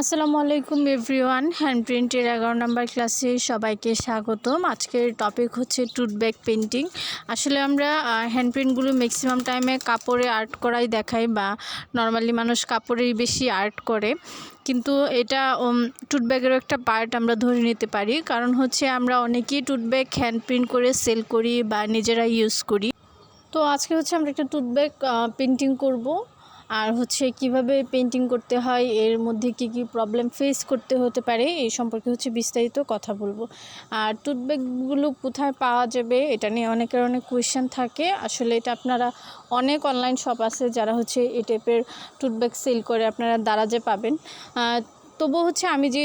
আসসালামু আলাইকুম everyone hand প্রিন্টের এগারো নম্বর ক্লাসে সবাইকে স্বাগতম। আজকের টপিক হচ্ছে টুট ব্যাগ পেন্টিং আসলে আমরা হ্যান্ড প্রিন্টগুলো ম্যাক্সিমাম টাইমে কাপড়ে আর্ট করাই দেখাই বা নর্মালি মানুষ কাপড়েই বেশি আর্ট করে। কিন্তু এটা টুট ব্যাগেরও একটা পার্ট আমরা ধরে নিতে পারি। কারণ হচ্ছে আমরা অনেকেই টুট ব্যাগ হ্যান্ড প্রিন্ট করে সেল করি বা নিজেরা ইউজ করি। তো আজকে হচ্ছে আমরা একটা টুট ব্যাগ পেন্টিং করব। আর হচ্ছে কীভাবে পেন্টিং করতে হয়, এর মধ্যে কি কি প্রবলেম ফেস করতে হতে পারে, এই সম্পর্কে হচ্ছে বিস্তারিত কথা বলব। আর টুট ব্যাগগুলো কোথায় পাওয়া যাবে, এটা নিয়ে অনেকের অনেক কোয়েশ্চেন থাকে। আসলে এটা আপনারা, অনেক অনলাইন শপ আছে যারা হচ্ছে এই টাইপের টুট ব্যাগ সেল করে, আপনারা দারাজে পাবেন। তবু হচ্ছে আমি যে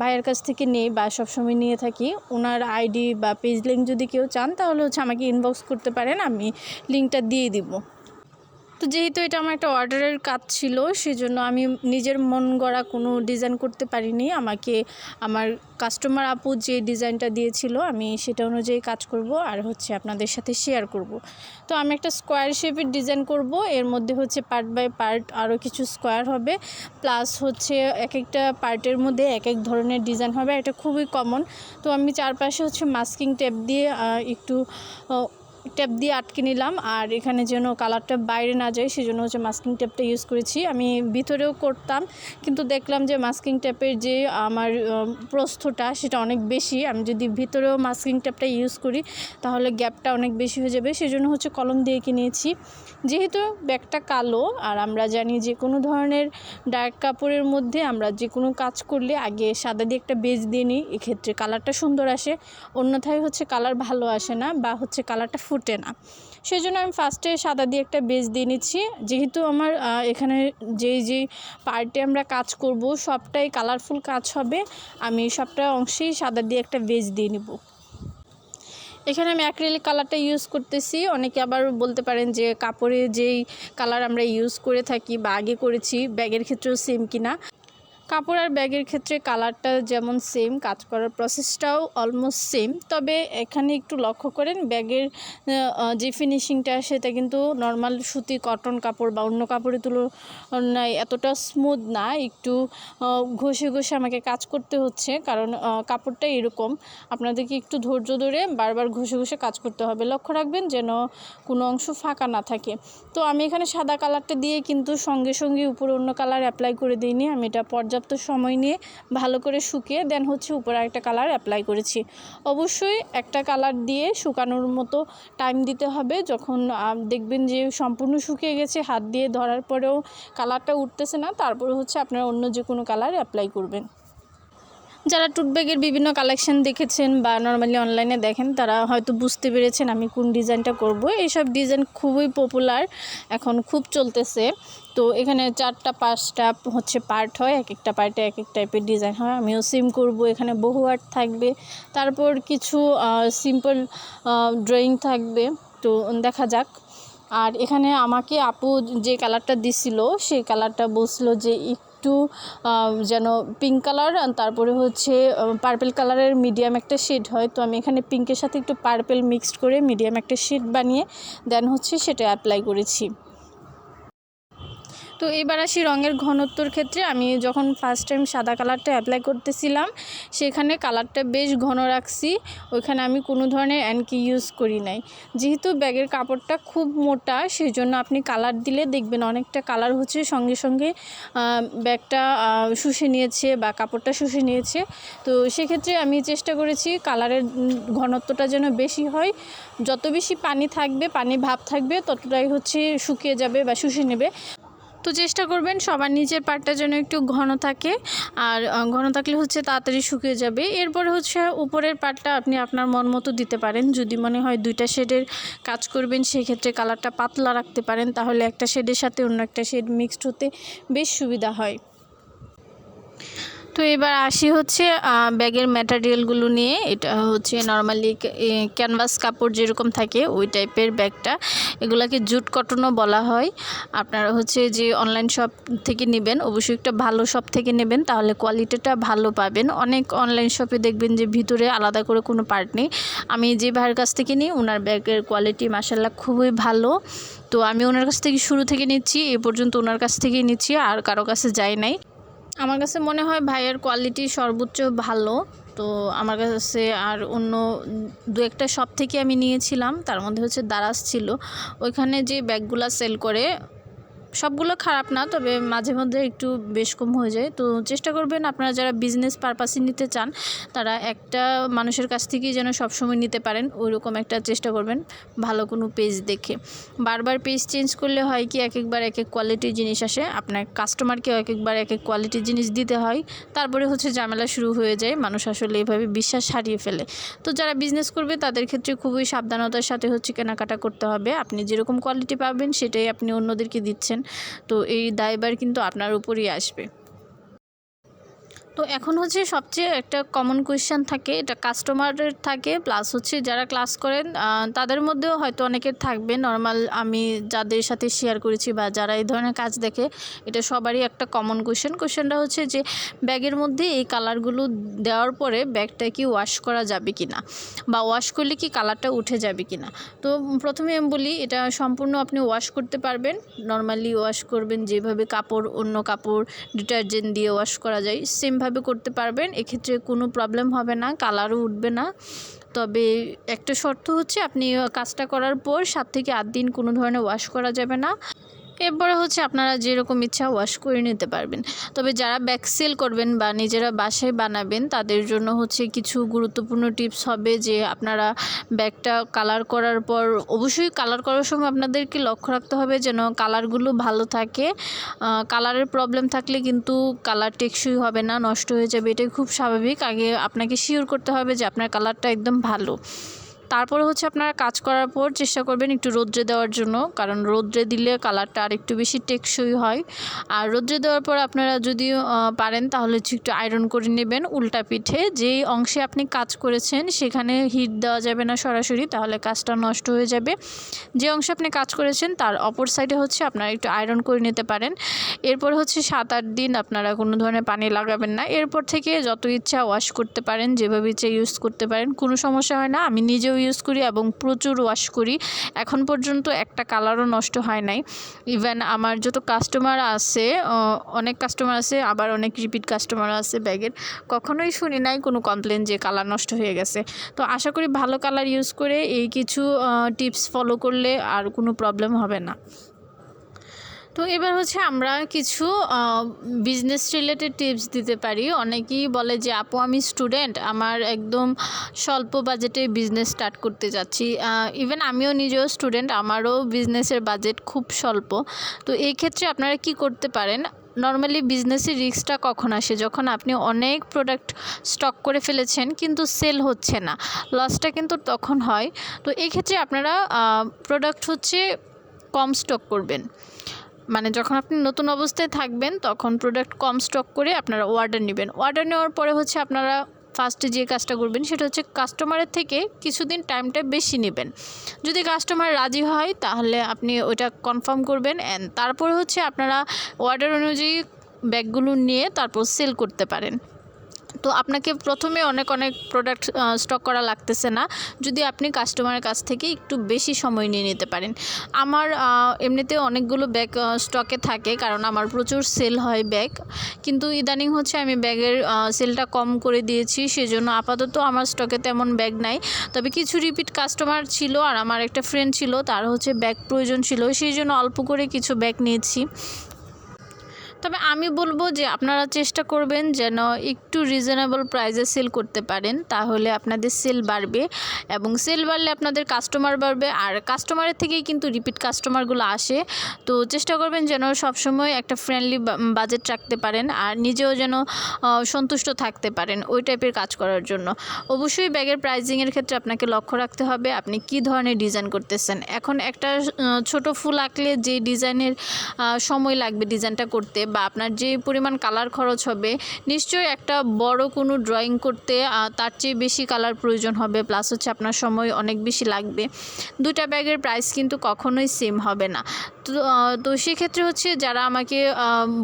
ভাইয়ের কাছ থেকে নেই বা সবসময় নিয়ে থাকি ওনার আইডি বা পেজ লিঙ্ক যদি কেউ চান, তাহলে হচ্ছে আমাকে ইনবক্স করতে পারেন, আমি লিঙ্কটা দিয়ে দিব। তো যেহেতু এটা আমার একটা অর্ডারের কাজ ছিল, সেজন্য আমি নিজের মন গড়া কোনো ডিজাইন করতে পারিনি। আমাকে, আমার কাস্টমার আপু যে ডিজাইনটা দিয়েছিল, আমি সেটা অনুযায়ী কাজ করব আর হচ্ছে আপনাদের সাথে শেয়ার করব। তো আমি একটা স্কোয়ার শেপের ডিজাইন করব, এর মধ্যে হচ্ছে পার্ট বাই পার্ট আরও কিছু স্কোয়ার হবে প্লাস হচ্ছে এক একটা পার্টের মধ্যে এক এক ধরনের ডিজাইন হবে, এটা খুবই কমন তো আমি চারপাশে হচ্ছে মাস্কিং টেপ দিয়ে একটু ট্যাপ দিয়ে আটকে নিলাম আর এখানে যেন কালারটা বাইরে না যায়, সেজন্য হচ্ছে মাস্কিং ট্যাপটা ইউজ করেছি। আমি ভিতরেও করতাম, কিন্তু দেখলাম যে মাস্কিং ট্যাপের যে আমার প্রস্থটা সেটা অনেক বেশি। আমি যদি ভিতরেও মাস্কিং ট্যাপটা ইউজ করি, তাহলে গ্যাপটা অনেক বেশি হয়ে যাবে। সেজন্য হচ্ছে কলম দিয়ে কিনেছি যেহেতু ব্যাগটা কালো, আর আমরা জানি যে কোনো ধরনের ডার্ক কাপড়ের মধ্যে আমরা যে কোনো কাজ করলে আগে সাদা দিয়ে একটা বেজ দিয়ে নিই, এক্ষেত্রে কালারটা সুন্দর আসে। অন্যথায় হচ্ছে কালার ভালো আসে না, বা হচ্ছে কালারটা ফুটে না। সেই জন্য আমি ফার্স্টে সাদা দিয়ে একটা বেজ দিয়ে নিচ্ছি। যেহেতু আমার এখানে যেই যেই পার্টে আমরা কাজ করব, সবটাই কালারফুল কাজ হবে। আমি সবটা অংশেই সাদা দিয়ে একটা বেজ দিয়ে নিব। এখানে আমি অ্যাক্রিলিক কালারটা ইউজ করতেছি। অনেকে আবার বলতে পারেন যে কাপড়ে যেই কালার আমরা ইউজ করে থাকি বা আগে করেছি ব্যাগের ক্ষেত্রেও সেম কিনা। কাপড় আর ব্যাগের ক্ষেত্রে কালারটা যেমন সেম কাজ করার প্রসেসটাও অলমোস্ট সেম তবে এখানে একটু লক্ষ্য করেন, ব্যাগের যে ফিনিশিংটা সেটা কিন্তু নর্মাল সুতি কটন কাপড় বা অন্য কাপড়ের তুলনায় এতটা স্মুথ না, একটু ঘষে ঘষে আমাকে কাজ করতে হচ্ছে, কারণ কাপড়টা এরকম, আপনাদেরকে একটু ধৈর্য ধরে বারবার ঘষে ঘষে কাজ করতে হবে। লক্ষ্য রাখবেন যেন কোনো অংশ ফাঁকা না থাকে। তো আমি এখানে সাদা কালারটা দিয়ে কিন্তু সঙ্গে সঙ্গে উপরে অন্য কালার অ্যাপ্লাই করে দিইনি, আমি এটা পর্যাপ্ত সময় নিয়ে ভালো করে শুকিয়ে দেন হচ্ছে উপরে একটা কালার অ্যাপ্লাই করেছি। অবশ্যই একটা কালার দিয়ে শুকানোর মতো টাইম দিতে হবে। যখন দেখবেন যে সম্পূর্ণ শুকিয়ে গেছে, হাত দিয়ে ধরার পরেও কালারটা উঠতেছে না, তারপরে হচ্ছে আপনারা অন্য যে কোনো কালার অ্যাপ্লাই করবেন। যারা টুট ব্যাগের বিভিন্ন কালেকশন দেখেছেন বা নর্মালি অনলাইনে দেখেন, তারা হয়তো বুঝতে পেরেছেন আমি কোন ডিজাইনটা করব। এইসব ডিজাইন খুবই পপুলার এখন খুব চলতেছে। তো এখানে চারটা, পাঁচটা হচ্ছে পার্ট হয় এক একটা পার্টে এক এক টাইপের ডিজাইন হয়। আমিও সিম করব, এখানে বহু আর্ট থাকবে। তারপর কিছু সিম্পল ড্রয়িং থাকবে। তো দেখা যাক। আর এখানে আমাকে আপু যে কালারটা দিছিল, সেই কালারটা বলছিল যে একটু যেন পিঙ্ক কালার তারপরে হচ্ছে পার্পেল কালারের মিডিয়াম একটা শেড হয়। তো আমি এখানে পিঙ্কের সাথে একটু পার্পেল মিক্সড করে মিডিয়াম একটা শেড বানিয়ে দেন হচ্ছে সেটা অ্যাপ্লাই করেছি। তো এবার আসি রঙের ঘনত্বর ক্ষেত্রে। আমি যখন ফার্স্ট টাইম সাদা কালারটা অ্যাপ্লাই করতেছিলাম, সেখানে কালারটা বেশ ঘন রাখছি। ওইখানে আমি কোনো ধরনের অ্যানকি ইউজ করি নাই। যেহেতু ব্যাগের কাপড়টা খুব মোটা সেই জন্য আপনি কালার দিলে দেখবেন অনেকটা কালার হচ্ছে। সঙ্গে সঙ্গে ব্যাগটা শুষে নিয়েছে বা কাপড়টা শুষে নিয়েছে। তো সেক্ষেত্রে আমি চেষ্টা করেছি কালারের ঘনত্বটা যেন বেশি হয়। যত বেশি পানি থাকবে, পানি ভাব থাকবে, ততটাই হচ্ছে শুকিয়ে যাবে বা শুষে নেবে। তো চেষ্টা করবেন সবার নিজের পাটটা যেন একটু ঘন থাকে। আর ঘন থাকলে হচ্ছে তাড়াতাড়ি শুকিয়ে যাবে। এরপরে হচ্ছে উপরের পাটটা আপনি আপনার মন মতো দিতে পারেন। যদি মনে হয় দুইটা শেডের কাজ করবেন, সেক্ষেত্রে কালারটা পাতলা রাখতে পারেন। তাহলে একটা শেডের সাথে অন্য একটা শেড মিক্সড হতে বেশ সুবিধা হয়। তো এবার আসি হচ্ছে ব্যাগের ম্যাটারিয়ালগুলো নিয়ে। এটা হচ্ছে নর্মালি ক্যানভাস কাপড় যেরকম থাকে, ওই টাইপের ব্যাগটা। এগুলাকে জুট কটনও বলা হয়। আপনারা হচ্ছে যে অনলাইন শপ থেকে নেবেন, অবশ্যই একটা ভালো শপ থেকে নেবেন, তাহলে কোয়ালিটিটা ভালো পাবেন। অনেক অনলাইন শপে দেখবেন যে ভিতরে আলাদা করে কোনো পার্ট নেই। আমি যে ভাইয়ের কাছ থেকে নিই ওনার ব্যাগের কোয়ালিটি মাসাল্লাহ খুবই ভালো। তো আমি ওনার কাছ থেকে শুরু থেকে নিচ্ছি, এ পর্যন্ত ওনার কাছ থেকেই নিচ্ছি, আর কারও কাছে যাই নাই। আমার কাছে মনে হয় ভাইয়ের কোয়ালিটি সর্বোচ্চ ভালো। তো আমার কাছে আর অন্য দু একটা শপ থেকে আমি নিয়েছিলাম, তার মধ্যে হচ্ছে দারাস ছিল। ওইখানে যে ব্যাগগুলো সেল করে সবগুলো খারাপ না, তবে মাঝে মধ্যে একটু বেশ কম হয়ে যায়। তো চেষ্টা করবেন আপনারা যারা বিজনেস পারপাসে নিতে চান, তারা একটা মানুষের কাছ থেকেই যেন সবসময় নিতে পারেন, ওইরকম একটা চেষ্টা করবেন ভালো কোনো পেজ দেখে। বারবার পেজ চেঞ্জ করলে হয় কি, এক একবার এক এক কোয়ালিটির জিনিস আসে, আপনার কাস্টমারকেও এক একবার এক এক কোয়ালিটির জিনিস দিতে হয়, তারপরে হচ্ছে ঝামেলা শুরু হয়ে যায়, মানুষ আসলে এভাবে বিশ্বাস হারিয়ে ফেলে। তো যারা বিজনেস করবে, তাদের ক্ষেত্রে খুবই সাবধানতার সাথে হচ্ছে কেনাকাটা করতে হবে, আপনি যেরকম কোয়ালিটি পাবেন, সেটাই আপনি অন্যদেরকে দিচ্ছেন। তো এই দায়ভার কিন্তু আপনার উপরই আসবে। তো এখন হচ্ছে সবচেয়ে একটা কমন কোয়েশ্চেন থাকে, এটা কাস্টমারের থাকে প্লাস হচ্ছে যারা ক্লাস করেন তাদের মধ্যেও হয়তো অনেকের থাকবে। নর্মাল আমি যাদের সাথে শেয়ার করেছি বা যারা এই ধরনের কাজ দেখে, এটা সবারই একটা কমন কোয়েশ্চেন কোয়েশ্চেনটা হচ্ছে যে, ব্যাগের মধ্যে এই কালারগুলো দেওয়ার পরে ব্যাগটা কি ওয়াশ করা যাবে কি না বা ওয়াশ করলে কি কালারটা উঠে যাবে কি না তো প্রথমে আমি বলি, এটা সম্পূর্ণ আপনি ওয়াশ করতে পারবেন। নর্মালি ওয়াশ করবেন যেভাবে কাপড়, অন্য কাপড়, ডিটারজেন্ট দিয়ে ওয়াশ করা যায়। সেমভাবে করতে পারবেন, এক্ষেত্রে কোনো প্রবলেম হবে না কালারও উঠবে না। তবে একটা শর্ত হচ্ছে, আপনি কাজটা করার পর সাত থেকে আট দিন কোনো ধরনের ওয়াশ করা যাবে না। এরপরে হচ্ছে আপনারা যেরকম ইচ্ছা ওয়াশ করে নিতে পারবেন। তবে যারা ব্যাক সেল করবেন বা নিজেরা বাসায় বানাবেন, তাদের জন্য হচ্ছে কিছু গুরুত্বপূর্ণ টিপস হবে যে আপনারা ব্যাগটা কালার করার পর, অবশ্যই কালার করার সময় আপনাদেরকে লক্ষ্য রাখতে হবে যেন কালারগুলো ভালো থাকে। কালারের প্রবলেম থাকলে কিন্তু কালার টেকসই হবে না, নষ্ট হয়ে যাবে, এটাই খুব স্বাভাবিক। আগে আপনাকে শিওর করতে হবে যে আপনার কালারটা একদম ভালো। তারপরে হচ্ছে আপনারা কাজ করার পর চেষ্টা করবেন একটু রোদ্রে দেওয়ার জন্য, কারণ রোদ্রে দিলে কালারটা আর একটু বেশি টেকসই হয়। আর রোদ্রে দেওয়ার পর আপনারা যদি পারেন তাহলে হচ্ছে একটু আয়রন করে নেবেন উল্টা পিঠে। যেই অংশে আপনি কাজ করেছেন সেখানে হিট দেওয়া যাবে না সরাসরি, তাহলে কাজটা নষ্ট হয়ে যাবে। যে অংশে আপনি কাজ করেছেন তার অপর সাইডে হচ্ছে আপনারা একটু আয়রন করে নিতে পারেন। এরপর হচ্ছে সাত আট দিন আপনারা কোনো ধরনের পানি লাগাবেন না। এরপর থেকে যত ইচ্ছা ওয়াশ করতে পারেন, যেভাবে ইচ্ছা ইউজ করতে পারেন, কোনো সমস্যা হয় না। আমি নিজেও ইউজ করি এবং প্রচুর ওয়াশ করি। এখন পর্যন্ত একটা কালারও নষ্ট হয় নাই। ইভেন আমার যত কাস্টমার আছে অনেক কাস্টমার আছে, আবার অনেক রিপিট কাস্টমার আছে ব্যাগের, কখনোই শুনি নাই কোনো কমপ্লেন যে কালার নষ্ট হয়ে গেছে। তো আশা করি ভালো কালার ইউজ করে এই কিছু টিপস ফলো করলে আর কোনো প্রবলেম হবে না। তো এবার হচ্ছে আমরা কিছু বিজনেস রিলেটেড টিপস দিতে পারি। অনেকেই বলে যে, আপু, আমি স্টুডেন্ট আমার একদম স্বল্প বাজেটে বিজনেস স্টার্ট করতে যাচ্ছি। ইভেন আমিও নিজেও স্টুডেন্ট আমারও বিজনেসের বাজেট খুব স্বল্প। তো এই ক্ষেত্রে আপনারা কি করতে পারেন? নর্মালি বিজনেসের রিস্কটা কখন আসে? যখন আপনি অনেক প্রোডাক্ট স্টক করে ফেলেছেন, কিন্তু সেল হচ্ছে না। লসটা কিন্তু তখন হয়। তো এই ক্ষেত্রে আপনারা প্রোডাক্ট হচ্ছে কম স্টক করবেন। মানে যখন আপনি নতুন অবস্থায় থাকবেন, তখন প্রোডাক্ট কম স্টক করে আপনারা অর্ডার নেবেন। অর্ডার নেওয়ার পরে হচ্ছে আপনারা ফার্স্টে যে কাজটা করবেন, সেটা হচ্ছে কাস্টমারের থেকে কিছুদিন টাইমটা বেশি নেবেন। যদি কাস্টমার রাজি হয়, তাহলে আপনি ওটা কনফার্ম করবেন অ্যান্ড তারপরে হচ্ছে আপনারা অর্ডার অনুযায়ী ব্যাগগুলো নিয়ে তারপর সেল করতে পারেন। তো আপনাকে প্রথমে অনেক অনেক প্রোডাক্ট স্টক করা লাগতেছে না। যদি আপনি কাস্টমারের কাছ থেকে একটু বেশি সময় নিয়ে নিতে পারেন। আমার এমনিতে অনেকগুলো ব্যাগ স্টকে থাকে, কারণ আমার প্রচুর সেল হয় ব্যাগ কিন্তু ইদানিং হচ্ছে আমি ব্যাগের সেলটা কম করে দিয়েছি, সেজন্য আপাতত আমার স্টকে তেমন ব্যাগ নাই। তবে কিছু রিপিট কাস্টমার ছিল আর আমার একটা ফ্রেন্ড ছিল, তার হচ্ছে ব্যাগ প্রয়োজন ছিল, সেই জন্য অল্প করে কিছু ব্যাগ নিয়েছি। তবে আমি বলব যে আপনারা চেষ্টা করবেন যেন একটু রিজনেবল প্রাইসে সেল করতে পারেন, তাহলে আপনাদের সেল বাড়বে এবং সেল বাড়লে আপনাদের কাস্টমার বাড়বে। আর কাস্টমারের থেকেই কিন্তু রিপিট কাস্টমারগুলো আসে। তো চেষ্টা করবেন যেন সবসময় একটা ফ্রেন্ডলি বাজেট রাখতে পারেন আর নিজেও যেন সন্তুষ্ট থাকতে পারেন ওই টাইপের কাজ করার জন্য। অবশ্যই ব্যাগের প্রাইজিংয়ের ক্ষেত্রে আপনাকে লক্ষ্য রাখতে হবে আপনি কি ধরনের ডিজাইন করতেছেন। এখন একটা ছোট ফুল আঁকলে যে ডিজাইনের সময় লাগবে ডিজাইনটা করতে বা আপনার যে পরিমাণ কালার খরচ হবে, নিশ্চয়ই একটা বড় কোনো ড্রয়িং করতে তার চেয়ে বেশি কালার প্রয়োজন হবে প্লাস হচ্ছে আপনার সময় অনেক বেশি লাগবে। দুটা ব্যাগের প্রাইস কিন্তু কখনোই সেম হবে না। তো তো সেক্ষেত্রে হচ্ছে যারা আমাকে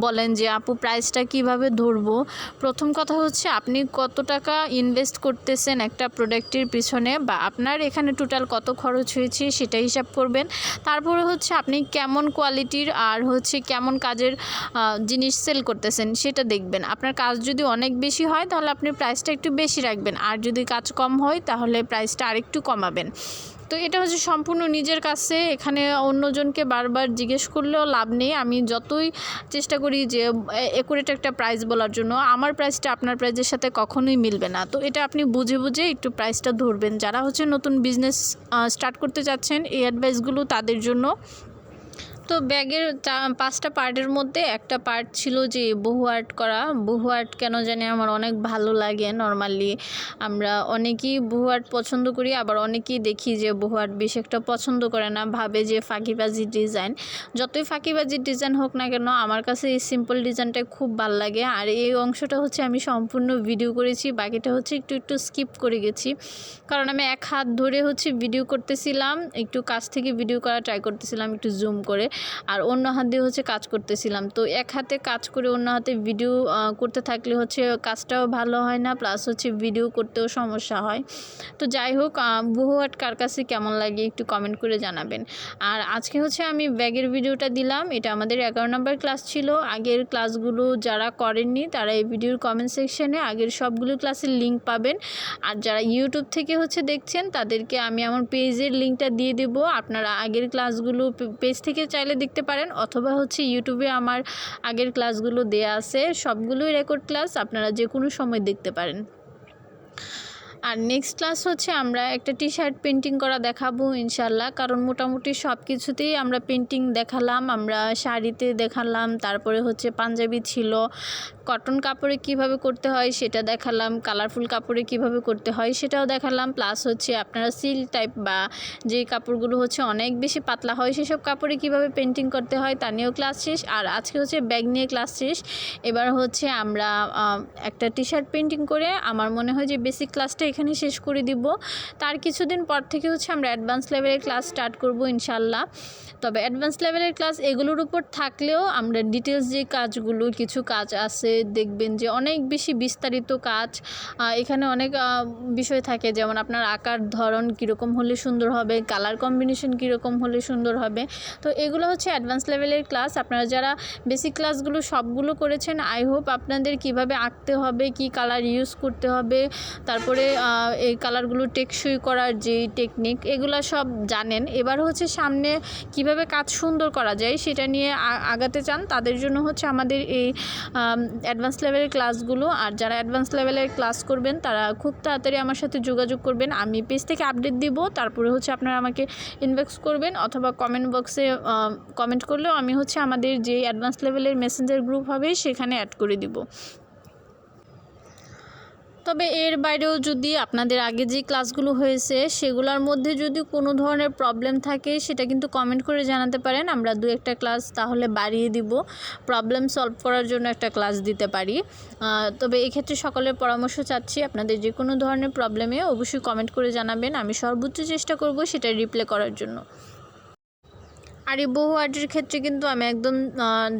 বলেন যে, আপু প্রাইসটা কীভাবে ধরবো? প্রথম কথা হচ্ছে আপনি কত টাকা ইনভেস্ট করতেছেন একটা প্রোডাক্টের পিছনে বা আপনার এখানে টোটাল কত খরচ হয়েছে সেটা হিসাব করবেন। তারপরে হচ্ছে আপনি কেমন কোয়ালিটির আর হচ্ছে কেমন কাজের জিনিস সেল করতেছেন, সেটা দেখবেন। আপনার কাজ যদি অনেক বেশি হয়, তাহলে আপনি প্রাইসটা একটু বেশি রাখবেন। আর যদি কাজ কম হয়, তাহলে প্রাইসটা আরেকটু কমাবেন। তো এটা হচ্ছে সম্পূর্ণ নিজের কাছে। এখানে অন্যজনকে বারবার জিজ্ঞেস করলেও লাভ নেই। আমি যতই চেষ্টা করি যে একুরেট একটা প্রাইস বলার জন্য, আমার প্রাইসটা আপনার প্রাইসের সাথে কখনোই মিলবে না। তো এটা আপনি বুঝে বুঝে একটু প্রাইসটা ধরবেন। যারা হচ্ছে নতুন বিজনেস স্টার্ট করতে চাচ্ছেন, এই অ্যাডভাইসগুলো তাদের জন্য তো ব্যাগের পাঁচটা পার্টের মধ্যে একটা পার্ট ছিল যে বহু আর্ট করা। বহু আর্ট কেন জানি আমার অনেক ভালো লাগে নর্মালি। আমরা অনেকেই বহু আর্ট পছন্দ করি, আবার অনেকেই দেখি যে বহু আর্ট বেশি একটা পছন্দ করে না, ভাবে যে ফাঁকিবাজি ডিজাইন। যতই ফাঁকিবাজির ডিজাইন হোক না কেন, আমার কাছে এই সিম্পল ডিজাইনটাই খুব ভালো লাগে। আর এই অংশটা হচ্ছে আমি সম্পূর্ণ ভিডিও করেছি, বাকিটা হচ্ছে একটু একটু স্কিপ করে গেছি। কারণ আমি এক হাত ধরে হচ্ছে ভিডিও করতেছিলাম, একটু কাছ থেকে ভিডিও করা ট্রাই করতেছিলাম, একটু জুম করে। আর অন্য হাত দিয়ে হচ্ছে কাজ করতেছিলাম। তো এক হাতে কাজ করে অন্য হাতে ভিডিও করতে থাকলে হচ্ছে কাজটাও ভালো হয় না প্লাস হচ্ছে ভিডিও করতেও সমস্যা হয়। তো যাই হোক বহু আট কার কাছে কেমন লাগে একটু কমেন্ট করে জানাবেন। আর আজকে হচ্ছে আমি ব্যাগের ভিডিওটা দিলাম, এটা আমাদের এগারো নম্বর ক্লাস ছিল। আগের ক্লাসগুলো যারা করেননি, তারা এই ভিডিওর কমেন্ট সেকশানে আগের সবগুলো ক্লাসের লিঙ্ক পাবেন। আর যারা ইউটিউব থেকে হচ্ছে দেখছেন, তাদেরকে আমি আমার পেজের লিঙ্কটা দিয়ে দেবো। আপনারা আগের ক্লাসগুলো পেজ থেকে চাইলে দেখতে পারেন, অথবা হচ্ছে ইউটিউবে আমার আগের ক্লাসগুলো দেয়া আছে, সবগুলোই রেকর্ড ক্লাস আপনারা যে কোনো সময় দেখতে পারেন। আর নেক্সট ক্লাস হচ্ছে আমরা একটা টি শার্ট পেন্টিং করা দেখাবো ইনশাল্লাহ। কারণ মোটামুটি সব কিছুতেই আমরা পেন্টিং দেখালাম, আমরা শাড়িতে দেখালাম, তারপরে হচ্ছে পাঞ্জাবি ছিল। কটন কাপড়ে কীভাবে করতে হয় সেটা দেখালাম কালারফুল কাপড়ে কীভাবে করতে হয় সেটাও দেখালাম। প্লাস হচ্ছে আপনারা সিল্ক টাইপ বা যে কাপড়গুলো হচ্ছে অনেক বেশি পাতলা হয় সেসব কাপড়ে কীভাবে পেন্টিং করতে হয় তা নিয়েও ক্লাস শেষ। আর আজকে হচ্ছে ব্যাগ নিয়ে ক্লাস শেষ। এবার হচ্ছে আমরা একটা টি শার্ট পেন্টিং করে আমার মনে হয় যে বেসিক ক্লাসটা এখানে শেষ করে দিব। তার কিছুদিন পর থেকে হচ্ছে আমরা অ্যাডভান্স লেভেলের ক্লাস স্টার্ট করব ইনশাল্লাহ। তবে অ্যাডভান্স লেভেলের ক্লাস এগুলোর উপর থাকলেও আমরা ডিটেলস যে কাজগুলো, কিছু কাজ আছে, দেখবেন যে অনেক বেশি বিস্তারিত কাজ এখানে অনেক বিষয় থাকে। যেমন আপনার আকার, ধরন কীরকম হলে সুন্দর হবে কালার কম্বিনেশন কীরকম হলে সুন্দর হবে। তো এগুলো হচ্ছে অ্যাডভান্স লেভেলের ক্লাস আপনারা যারা বেসিক ক্লাসগুলো সবগুলো করেছেন আই হোপ আপনাদের কীভাবে আঁকতে হবে, কি কালার ইউজ করতে হবে, তারপরে এই কালারগুলো টেকসই করার যে টেকনিক এগুলো সব জানেন। এবার হচ্ছে সামনে কীভাবে কাজ সুন্দর করা যায় সেটা নিয়ে আগাতে চান, তাদের জন্য হচ্ছে আমাদের এই অ্যাডভান্স লেভেলের ক্লাসগুলো আর যারা অ্যাডভান্স লেভেলের ক্লাস করবেন, তারা খুব তাড়াতাড়ি আমার সাথে যোগাযোগ করবেন। আমি পেজ থেকে আপডেট দিব, তারপরে হচ্ছে আপনারা আমাকে ইনবক্স করবেন অথবা কমেন্ট বক্সে কমেন্ট করলেও আমি হচ্ছে আমাদের যে অ্যাডভান্স লেভেলের মেসেঞ্জার গ্রুপ হবে, সেখানে অ্যাড করে দিব। তবে এর বাইরেও যদি আপনাদের আগে যে ক্লাসগুলো হয়েছে সেগুলোর মধ্যে যদি কোনো ধরনের প্রবলেম থাকে সেটা কিন্তু কমেন্ট করে জানাতে পারেন। আমরা দু একটা ক্লাস তাহলে বাড়িয়ে দিব। প্রবলেম সলভ করার জন্য একটা ক্লাস দিতে পারি। তবে এক্ষেত্রে সকলের পরামর্শ চাচ্ছি আপনাদের যে কোনো ধরনের প্রবলেমে অবশ্যই কমেন্ট করে জানাবেন। আমি সর্বোচ্চ চেষ্টা করব সেটা রিপ্লে করার জন্য। আর এই বহু আর্টের ক্ষেত্রে কিন্তু আমি একদম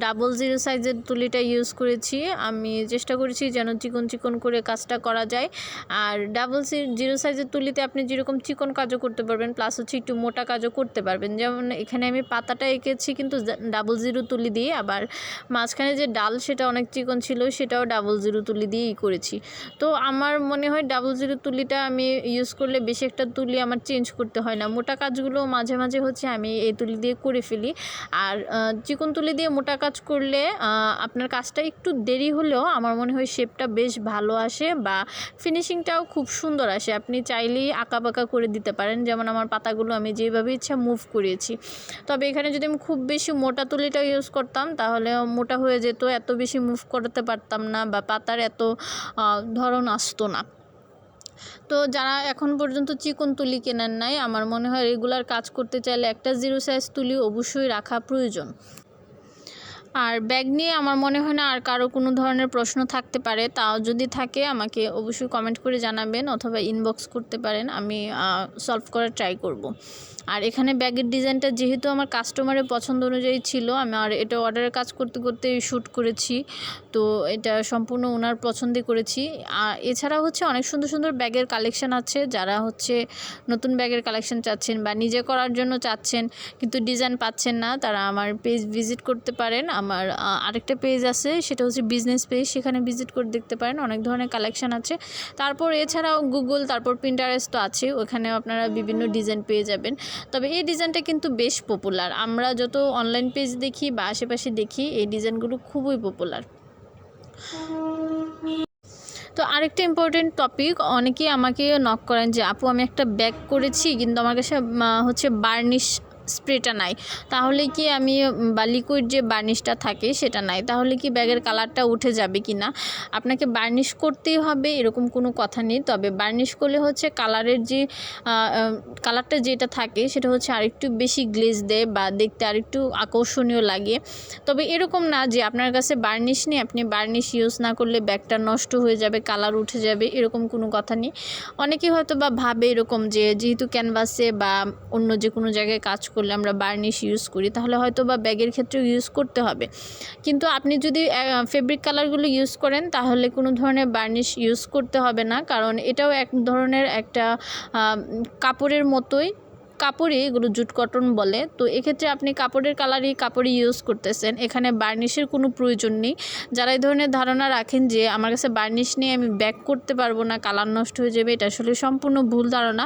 ডাবল জিরো সাইজের তুলিটা ইউজ করেছি। আমি চেষ্টা করেছি যেন চিকন চিকন করে কাজটা করা যায়। আর ডাবল জিরো সাইজের তুলিতে আপনি যেরকম চিকন কাজও করতে পারবেন প্লাস হচ্ছে একটু মোটা কাজও করতে পারবেন। যেমন এখানে আমি পাতাটা এঁকেছি কিন্তু ডাবল জিরো তুলি দিয়ে, আবার মাঝখানে যে ডাল সেটা অনেক চিকন ছিল, সেটাও ডাবল জিরো তুলি দিয়েই করেছি। তো আমার মনে হয় ডাবল জিরো তুলিটা আমি ইউজ করলে বেশি একটা তুলি আমার চেঞ্জ করতে হয় না। মোটা কাজগুলো মাঝে মাঝে হচ্ছে আমি এই তুলি দিয়ে করে ফেলি। আর চিকন তুলি দিয়ে মোটা কাজ করলে আপনার কাজটা একটু দেরি হলেও আমার মনে হয় শেপটা বেশ ভালো আসে বা ফিনিশিংটাও খুব সুন্দর আসে। আপনি চাইলেই আঁকা বাঁকা করে দিতে পারেন। যেমন আমার পাতাগুলো আমি যেভাবে ইচ্ছা মুভ করিয়েছি তবে এখানে যদি আমি খুব বেশি মোটা তুলিটা ইউজ করতাম, তাহলে মোটা হয়ে যেত, এত বেশি মুভ করতে পারতাম না বা পাতার এত ধরন আসতো না। তো যারা এখন পর্যন্ত চিকন তুলি কেনার নাই, আমার মনে হয় রেগুলার কাজ করতে চাইলে একটা জিরো সাইজ তুলি অবশ্যই রাখা প্রয়োজন। আর ব্যাগ নিয়ে আমার মনে হয় না আর কারও কোনো ধরনের প্রশ্ন থাকতে পারে, তাও যদি থাকে আমাকে অবশ্যই কমেন্ট করে জানাবেন অথবা ইনবক্স করতে পারেন, আমি সলভ করার ট্রাই করব। আর এখানে ব্যাগের ডিজাইনটা যেহেতু আমার কাস্টমারের পছন্দ অনুযায়ী ছিল আমার এটা অর্ডারের কাজ করতে করতে শ্যুট করেছি। তো এটা সম্পূর্ণ ওনার পছন্দে করেছি। আর এছাড়া হচ্ছে অনেক সুন্দর সুন্দর ব্যাগের কালেকশান আছে, যারা হচ্ছে নতুন ব্যাগের কালেকশন চাচ্ছেন বা নিজে করার জন্য চাচ্ছেন, কিন্তু ডিজাইন পাচ্ছেন না, তারা আমার পেজ ভিজিট করতে পারেন। আমার আরেকটা পেজ আছে, সেটা হচ্ছে বিজনেস পেজ সেখানে ভিজিট করে দেখতে পারেন। অনেক ধরনের কালেকশন আছে। তারপর এছাড়াও গুগল তারপর প্রিন্টারেস্ট তো আছে ওখানে আপনারা বিভিন্ন ডিজাইন পেয়ে যাবেন। তবে এই ডিজাইনটা কিন্তু বেশ পপুলার আমরা যত অনলাইন পেজ দেখি বা আশেপাশে দেখি, এই ডিজাইনগুলো খুবই পপুলার তো আরেকটা ইম্পর্টেন্ট টপিক অনেকেই আমাকে নক করেন যে, আপু, আমি একটা ব্যাগ করেছি, কিন্তু আমার কাছে হচ্ছে বার্নিশ স্প্রেটা নাই। তাহলে কি আমি বা লিকুইড যে বার্নিশটা থাকে সেটা নাই। তাহলে কি ব্যাগের কালারটা উঠে যাবে কি না? আপনাকে বার্নিশ করতেই হবে, এরকম কোনো কথা নেই। তবে বার্নিশ করলে হচ্ছে কালারের যে কালারটা যেটা থাকে সেটা হচ্ছে আরেকটু বেশি গ্লেজ দেয় বা দেখতে আরেকটু আকর্ষণীয় লাগে। তবে এরকম না যে আপনার কাছে বার্নিশ নেই, আপনি বার্নিশ ইউজ না করলে ব্যাগটা নষ্ট হয়ে যাবে, কালার উঠে যাবে, এরকম কোনো কথা নেই। অনেকেই হয়তো বা ভাবে এরকম যে, যেহেতু ক্যানভাসে বা অন্য যে কোনো জায়গায় কাজ করলে আমরা বার্নিশ ইউজ করি, তাহলে হয়তো বা ব্যাগের ক্ষেত্রেও ইউজ করতে হবে। কিন্তু আপনি যদি ফেব্রিক কালারগুলো ইউজ করেন, তাহলে কোনো ধরনের বার্নিশ ইউজ করতে হবে না। কারণ এটাও এক ধরনের একটা কাপড়ের মতোই কাপড়ে এগুলো জুট কটন বলে। তো এক্ষেত্রে আপনি কাপড়ের কালারই কাপড়ই ইউজ করতেছেন। এখানে বার্নিশের কোনো প্রয়োজন নেই। যারা এই ধরনের ধারণা রাখেন যে আমার কাছে বার্নিশ নিয়ে আমি ব্যাক করতে পারব না, কালার নষ্ট হয়ে যাবে, এটা আসলে সম্পূর্ণ ভুল ধারণা।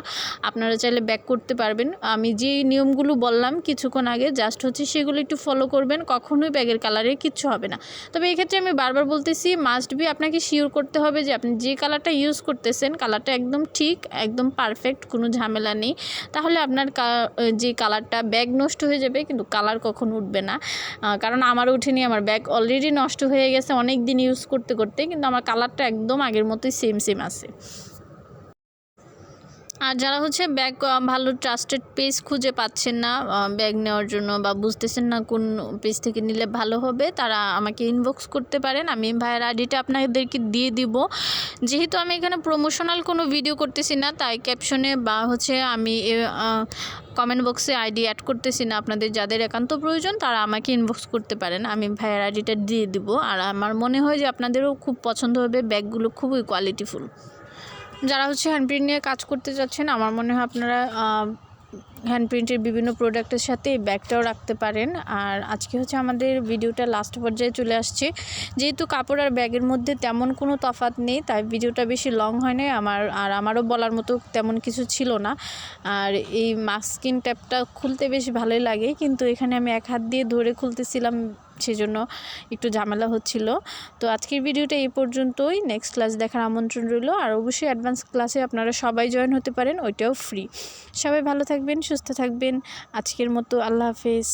আপনারা চাইলে ব্যাক করতে পারবেন। আমি যে নিয়মগুলো বললাম কিছুক্ষণ আগে জাস্ট হচ্ছে সেগুলো একটু ফলো করবেন। কখনোই ব্যাগের কালারে কিচ্ছু হবে না। তবে এক্ষেত্রে আমি বারবার বলতেছি মাস্ট বি আপনাকে শিওর করতে হবে যে আপনি যে কালারটা ইউজ করতেছেন, কালারটা একদম ঠিক, একদম পারফেক্ট কোনো ঝামেলা নেই। তাহলে আপনার কা- যে কালারটা ব্যাগ নষ্ট হয়ে যাবে, কিন্তু কালার কখন উঠবে না। কারণ আমার উঠেনি, আমার ব্যাগ অলরেডি নষ্ট হয়ে গেছে অনেক দিন ইউজ করতে করতে, কিন্তু আমার কালারটা একদম আগের মতোই সেম সেম আছে। আর যারা হচ্ছে ব্যাগ ভালো ট্রাস্টেড পেজ খুঁজে পাচ্ছেন না ব্যাগ নেওয়ার জন্য বা বুঝতেছেন না কোন পেজ থেকে নিলে ভালো হবে, তারা আমাকে ইনবক্স করতে পারেন। আমি ভাইয়ের আইডিটা আপনাদেরকে দিয়ে দিব। যেহেতু আমি এখানে প্রমোশনাল কোনো ভিডিও করতেছি না, তাই ক্যাপশনে বা হচ্ছে আমি কমেন্ট বক্সে আইডি অ্যাড করতেছি না। আপনাদের যাদের একান্ত প্রয়োজন, তারা আমাকে ইনবক্স করতে পারেন। আমি ভাইয়ের আইডিটা দিয়ে দিব। আর আমার মনে হয় যে আপনাদেরও খুব পছন্দ হবে, ব্যাগগুলো খুবই কোয়ালিটিফুল যারা হচ্ছে হ্যান্ডপ্রিন্ট নিয়ে কাজ করতে যাচ্ছেন, আমার মনে হয় আপনারা হ্যান্ডপ্রিন্টের বিভিন্ন প্রোডাক্টের সাথে এই ব্যাগটাও রাখতে পারেন। আর আজকে হচ্ছে আমাদের ভিডিওটা লাস্ট পর্যায়ে চলে আসছে। যেহেতু কাপড় আর ব্যাগের মধ্যে তেমন কোনো তফাৎ নেই, তাই ভিডিওটা বেশি লং হয় নাই। আমার, আর আমারও বলার মতো তেমন কিছু ছিল না। আর এই মাস্কিন ট্যাপটা খুলতে বেশ ভালোই লাগে, কিন্তু এখানে আমি এক হাত দিয়ে ধরে খুলতেছিলাম সেজন্য একটু ঝামেলা হচ্ছিল। তো আজকের ভিডিওটা এই পর্যন্তই। নেক্সট ক্লাস দেখার আমন্ত্রণ রইল। আর অবশ্যই অ্যাডভান্স ক্লাসে আপনারা সবাই জয়েন হতে পারেন, ওইটাও ফ্রি সবাই ভালো থাকবেন, সুস্থ থাকবেন। আজকের মতো আল্লাহ হাফেজ।